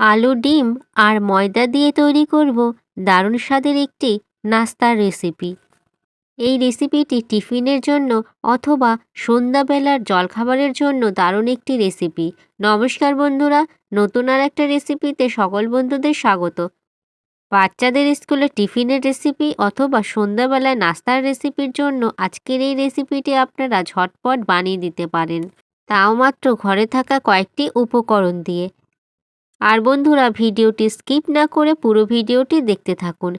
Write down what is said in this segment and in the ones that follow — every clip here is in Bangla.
আলু, ডিম আর ময়দা দিয়ে তৈরি করব দারুণ স্বাদের একটি নাস্তার রেসিপি এই রেসিপিটি টিফিনের জন্য অথবা সন্ধ্যাবেলার জলখাবারের জন্য দারুণ একটি রেসিপি নমস্কার বন্ধুরা, নতুন আর একটা রেসিপিতে সকল বন্ধুদের স্বাগত। বাচ্চাদের স্কুলে টিফিনের রেসিপি অথবা সন্ধ্যাবেলায় নাস্তার রেসিপির জন্য আজকের এই রেসিপিটি আপনারা ঝটপট বানিয়ে দিতে পারেন। তাও মাত্র ঘরে থাকা কয়েকটি উপকরণ দিয়ে। আর বন্ধুরা, ভিডিওটি স্কিপ না করে পুরো ভিডিওটি দেখতে থাকুন।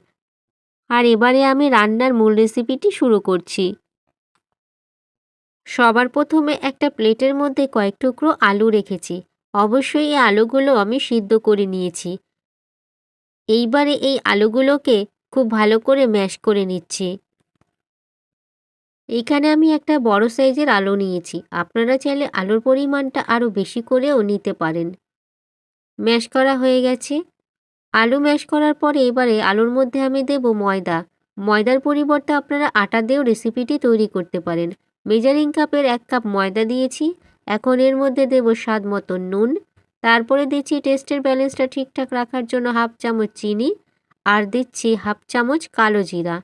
আর এবারে আমি রান্নার মূল রেসিপিটি শুরু করছি। সবার প্রথমে একটা প্লেটের মধ্যে কয়েক টুকরো আলু রেখেছি। অবশ্যই এই আলুগুলো আমি সিদ্ধ করে নিয়েছি। এইবারে এই আলুগুলোকে খুব ভালো করে ম্যাশ করে নিচ্ছি। এইখানে আমি একটা বড় সাইজের আলু নিয়েছি। আপনারা চাইলে আলুর পরিমাণটা আরও বেশি করেও নিতে পারেন। ম্যাশ করা হয়ে গেছে। আলু ম্যাশ করার পরে এবারে আলুর মধ্যে আমি দেব ময়দা। ময়দার পরিবর্তে আপনারা আটা দিয়েও রেসিপিটি তৈরি করতে পারেন। মেজারিং কাপের এক কাপ ময়দা দিয়েছি। এখন এর মধ্যে দেব স্বাদ মতো নুন। তারপরে দিচ্ছি টেস্টের ব্যালেন্সটা ঠিকঠাক রাখার জন্য হাফ চামচ চিনি আর দিচ্ছি হাফ চামচ কালো জিরা।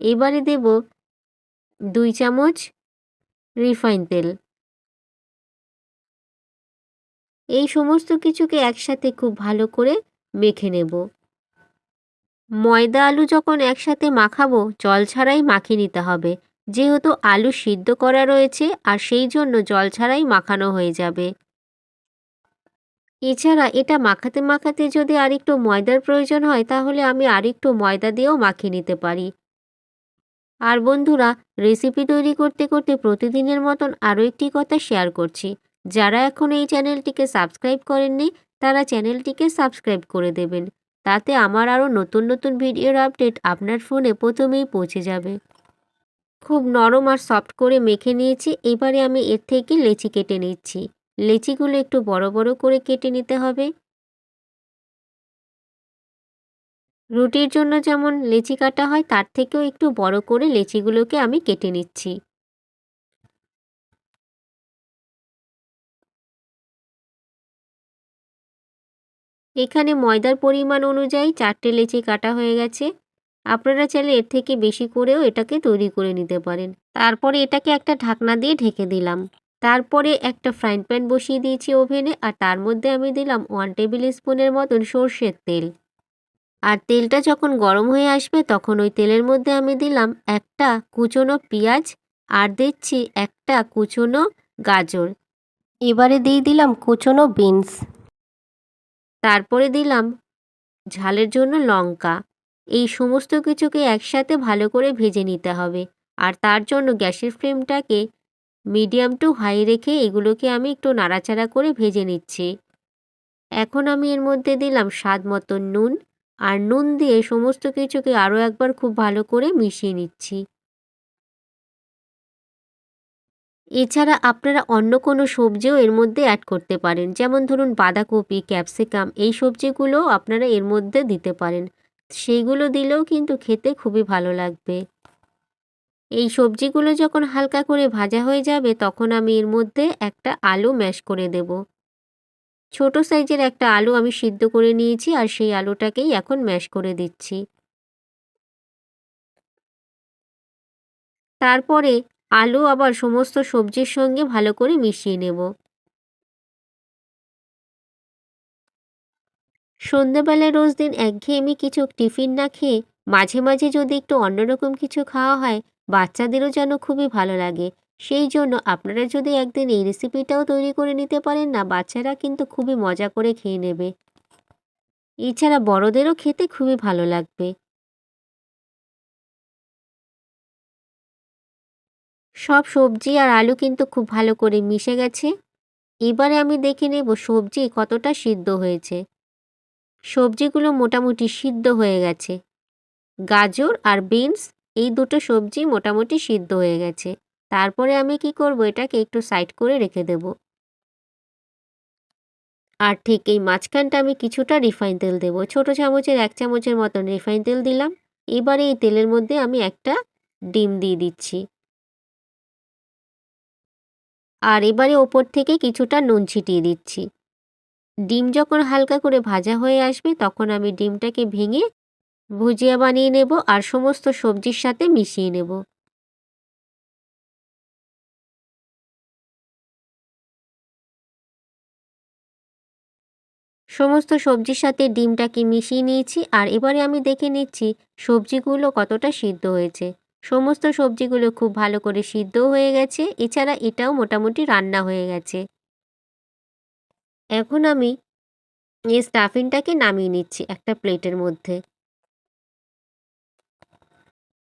এবারে দেব দুই চামচ রিফাইন তেল। এই সমস্ত কিছুকে একসাথে খুব ভালো করে মেখে নেব। ময়দা আলু যখন একসাথে মাখাবো, জল ছাড়াই মাখিয়ে নিতে হবে। যেহেতু আলু সিদ্ধ করা রয়েছে, আর সেই জন্য জল ছাড়াই মাখানো হয়ে যাবে। এছাড়া এটা মাখাতে মাখাতে যদি আরেকটু ময়দার প্রয়োজন হয়, তাহলে আমি আরেকটু ময়দা দিয়েও মাখিয়ে নিতে পারি। আর বন্ধুরা রেসিপি তৈরি করতে করতে প্রতিদিনের মতন আরও একটি কথা শেয়ার করছি। যারা এখন এই চ্যানেলটিকে সাবস্ক্রাইব করেননি, তারা চ্যানেলটিকে সাবস্ক্রাইব করে দেবেন। তাতে আমার আরও নতুন নতুন ভিডিওর আপডেট আপনার ফোনে প্রথমেই পৌঁছে যাবে। খুব নরম আর সফট করে মেখে নিয়েছি, এবারে আমি এর থেকে লেচি কেটে নিচ্ছি। লেচিগুলো একটু বড় বড় করে কেটে নিতে হবে। রুটির জন্য যেমন লেচি কাটা হয়, তার থেকেও একটু বড় করে লেচিগুলোকে আমি কেটে নিচ্ছি। এখানে ময়দার পরিমাণ অনুযায়ী চারটে লেচি কাটা হয়ে গেছে। আপনারা চাইলে এর থেকে বেশি করেও এটাকে তৈরি করে নিতে পারেন। তারপরে এটাকে একটা ঢাকনা দিয়ে ঢেকে দিলাম। তারপরে একটা ফ্রাইং প্যান বসিয়ে দিয়েছি ওভেনে আর তার মধ্যে আমি দিলাম ওয়ান টেবিল স্পুনের মতন সর্ষের তেল। আর তেলটা যখন গরম হয়ে আসবে তখন ওই তেলের মধ্যে আমি দিলাম একটা কুচনো পেঁয়াজ আর দিচ্ছি একটা কুচনো গাজর। এবারে দিয়ে দিলাম কুচনো বিনস। তারপরে দিলাম ঝালের জন্য লঙ্কা। এই সমস্ত কিছুকে একসাথে ভালো করে ভেজে নিতে হবে। আর তার জন্য গ্যাসের ফ্লেমটাকে মিডিয়াম টু হাই রেখে এগুলোকে আমি একটু নাড়াচাড়া করে ভেজে নিচ্ছি। এখন আমি এর মধ্যে দিলাম স্বাদ মতো নুন। আর নুন দিয়ে সমস্ত কিছুকে আরও একবার খুব ভালো করে মিশিয়ে নিচ্ছি। এছাড়া আপনারা অন্য কোনো সবজিও এর মধ্যে অ্যাড করতে পারেন। যেমন ধরুন বাঁধাকপি ক্যাপসিকাম এই সবজিগুলো আপনারা এর মধ্যে দিতে পারেন। সেইগুলো দিলেও কিন্তু খেতে খুবই ভালো লাগবে। এই সবজিগুলো যখন হালকা করে ভাজা হয়ে যাবে তখন আমি এর মধ্যে একটা আলু ম্যাশ করে দেব। ছোট সাইজের একটা আলু আমি সিদ্ধ করে নিয়েছি আর সেই আলুটাকেই এখন ম্যাশ করে দিচ্ছি। তারপরে আলু আবার সমস্ত সবজির সঙ্গে ভালো করে মিশিয়ে নেব। সন্ধেবেলায় রোজ দিন একঘেয়েমি কিছু টিফিন না খেয়ে মাঝে মাঝে যদি একটু অন্যরকম কিছু খাওয়া হয়, বাচ্চাদেরও যেন খুবই ভালো লাগে। সেই জন্য আপনারা যদি একদিন এই রেসিপিটাও তৈরি করে নিতে পারেন না, বাচ্চারা কিন্তু খুবই মজা করে খেয়ে নেবে। এছাড়া বড়দেরও খেতে খুবই ভালো লাগবে। সব সবজি আর আলু কিন্তু খুব ভালো করে মিশে গেছে। এবারে আমি দেখে নেব সবজি কতটা সিদ্ধ হয়েছে। সবজিগুলো মোটামুটি সিদ্ধ হয়ে গেছে। গাজর আর বিনস, এই দুটো সবজি মোটামুটি সিদ্ধ হয়ে গেছে। তারপরে আমি কি করব, এটাকে একটু সাইড করে রেখে দেব। আর ঠিক এই মাঝখানটা আমি কিছুটা রিফাইন তেল দেব। ছোট চামচের, এক চামচের মতন রিফাইন তেল দিলাম। এবারে এই তেলের মধ্যে আমি একটা ডিম দিয়ে দিচ্ছি। আর এবারে ওপর থেকে কিছুটা নুন ছিটিয়ে দিচ্ছি। ডিম যখন হালকা করে ভাজা হয়ে আসবে, তখন আমি ডিমটাকে ভেঙে ভুজিয়া বানিয়ে নেব আর সমস্ত সবজির সাথে মিশিয়ে নেব। সমস্ত সবজির সাথে ডিমটাকে মিশিয়ে নিয়েছি আর এবারে আমি দেখে নিচ্ছি সবজিগুলো কতটা সিদ্ধ হয়েছে। সমস্ত সবজিগুলো খুব ভালো করে সিদ্ধ হয়ে গেছে। এছাড়া এটাও মোটামুটি রান্না হয়ে গেছে। এখন আমি এই স্টাফিংটাকে নামিয়ে নিচ্ছি একটা প্লেটের মধ্যে।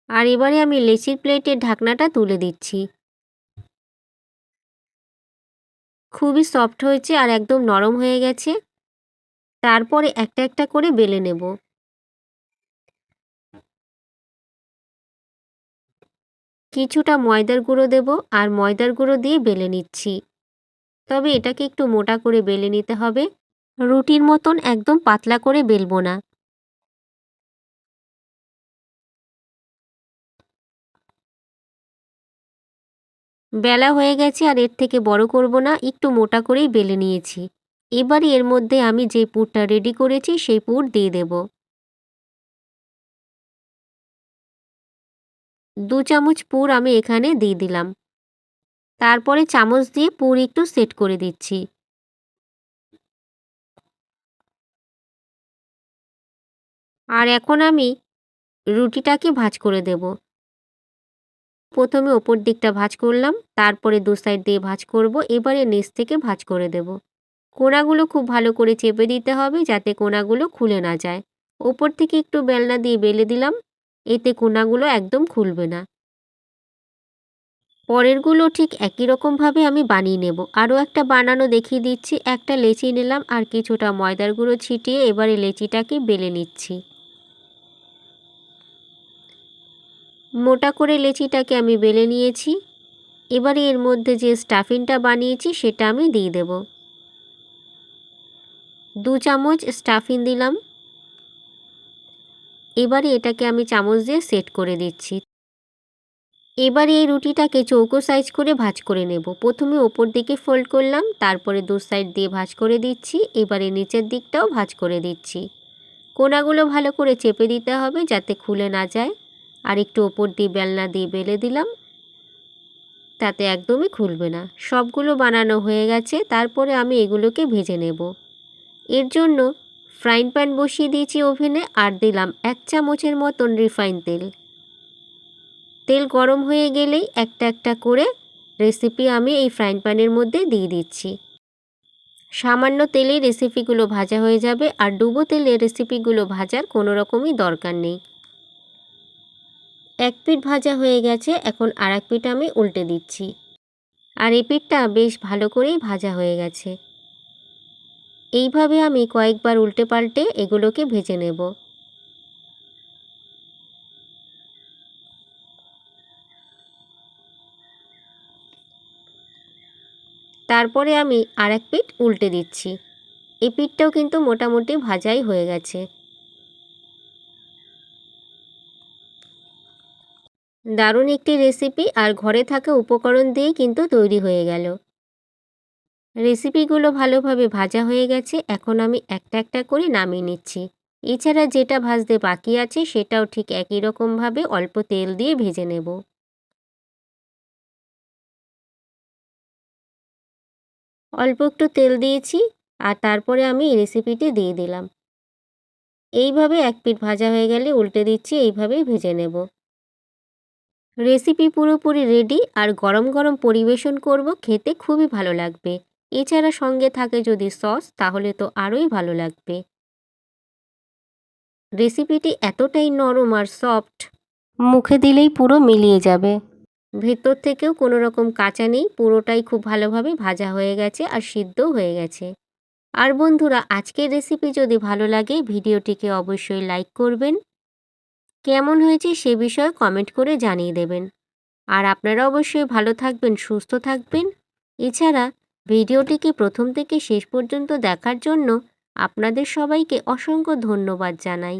আর এবারে আমি লেচির প্লেটের ঢাকনাটা তুলে দিচ্ছি। খুবই সফট হয়েছে আর একদম নরম হয়ে গেছে। তারপরে একটা একটা করে বেলে নেব। কিছুটা ময়দার গুঁড়ো দেব আর ময়দার গুঁড়ো দিয়ে বেলে নিচ্ছি। তবে এটাকে একটু মোটা করে বেলে নিতে হবে। রুটির মতন একদম পাতলা করে বেলবো না। বেলা হয়ে গেছে আর এর থেকে বড় করব না, একটু মোটা করেই বেলে নিয়েছি। এবারে এর মধ্যে আমি যে পুরটা রেডি করেছি, সেই পুর দিয়ে দেব। দু চামচ পুর আমি এখানে দিয়ে দিলাম। তারপরে চামচ দিয়ে পুর একটু সেট করে দিচ্ছি। আর এখন আমি রুটিটাকে ভাজ করে দেব। প্রথমে ওপর দিকটা ভাজ করলাম, তারপরে দু সাইড দিয়ে ভাজ করব, এবারে নিচ থেকে ভাজ করে দেব। কোনাগুলো খুব ভালো করে চেপে দিতে হবে যাতে কোনাগুলো খুলে না যায়। ওপর থেকে একটু বেলনা দিয়ে বেলে দিলাম এতে কোনাগুলো একদম খুলবে না। পরেরগুলো ঠিক একই রকমভাবে আমি বানিয়ে নেব। আরও একটা বানানো দেখিয়ে দিচ্ছি। একটা লেচি নিলাম আর কিছুটা ময়দার গুঁড়ো ছিটিয়ে এবারে লেচিটাকে বেলে নিচ্ছি। মোটা করে লেচিটাকে আমি বেলে নিয়েছি। এবারে এর মধ্যে যে স্টাফিংটা বানিয়েছি সেটা আমি দিয়ে দেব। দু চামচ স্টাফিং দিলাম। এবারে এটাকে আমি চামচ দিয়ে সেট করে দিচ্ছি। এবারে এই রুটিটাকে চৌকো সাইজ করে ভাজ করে নেব। প্রথমে ওপর দিকে ফোল্ড করলাম, তারপরে দু সাইড দিয়ে ভাজ করে দিচ্ছি, এবারে নিচের দিকটাও ভাজ করে দিচ্ছি। কোনাগুলো ভালো করে চেপে দিতে হবে যাতে খুলে না যায়। আর একটু ওপর দিয়ে বেলনা দিয়ে বেলে দিলাম। তাতে একদমই খুলবে না। সবগুলো বানানো হয়ে গেছে, তারপরে আমি এগুলোকে ভেজে নেব। এর জন্য ফ্রাইং প্যান বসিয়ে দিয়েছি ওভেনে আর দিলাম এক চামচের মতন রিফাইন তেল। তেল গরম হয়ে গেলেই একটা একটা করে রেসিপি আমি এই ফ্রাইং প্যানের মধ্যে দিয়ে দিচ্ছি। সামান্য তেলেই রেসিপিগুলো ভাজা হয়ে যাবে আর ডুবো তেলে রেসিপিগুলো ভাজার কোনো রকমই দরকার নেই। এক পিঠ ভাজা হয়ে গেছে, এখন আর এক পিঠ আমি উল্টে দিচ্ছি। আর এই পিঠটা বেশ ভালো করেই ভাজা হয়ে গেছে। এইভাবে আমি কয়েকবার উল্টে পাল্টে এগুলোকে ভেজে নেব। তারপরে আমি আর এক পিঠ উল্টে দিচ্ছি। এই পিঠটাও কিন্তু মোটামুটি ভাজাই হয়ে গেছে। দারুণ একটি রেসিপি আর ঘরে থাকা উপকরণ দিয়ে কিন্তু তৈরি হয়ে গেল। রেসিপিগুলো ভালোভাবে ভাজা হয়ে গেছে, এখন আমি একটা একটা করে নামিয়ে নিচ্ছি। এছাড়া যেটা ভাজতে বাকি আছে সেটাও ঠিক একই রকমভাবে অল্প তেল দিয়ে ভেজে নেব। অল্প একটু তেল দিয়েছি আর তারপরে আমি রেসিপিটি দিয়ে দিলাম। এইভাবে এক পিঠ ভাজা হয়ে গেলে উল্টে দিচ্ছি, এইভাবেই ভেজে নেব। রেসিপি পুরোপুরি রেডি আর গরম গরম পরিবেশন করব, খেতে খুবই ভালো লাগবে। এছাড়া সঙ্গে থাকে যদি সস, তাহলে তো আরোই ভালো লাগবে। রেসিপিটি এতটাই নরম আর সফট, মুখে দিলেই পুরো মিলিয়ে যাবে। ভেতর থেকেও কোনো রকম কাঁচা নেই, পুরোটাই খুব ভালোভাবে ভাজা হয়ে গেছে আর সিদ্ধও হয়ে গেছে। আর বন্ধুরা, আজকের রেসিপি যদি ভালো লাগে, ভিডিওটিকে অবশ্যই লাইক করবেন। কেমন হয়েছে সে বিষয়ে কমেন্ট করে জানিয়ে দেবেন। আর আপনারা অবশ্যই ভালো থাকবেন, সুস্থ থাকবেন। এছাড়া ভিডিওটিকে প্রথম থেকে শেষ পর্যন্ত দেখার জন্য আপনাদের সবাইকে অসংখ্য ধন্যবাদ জানাই।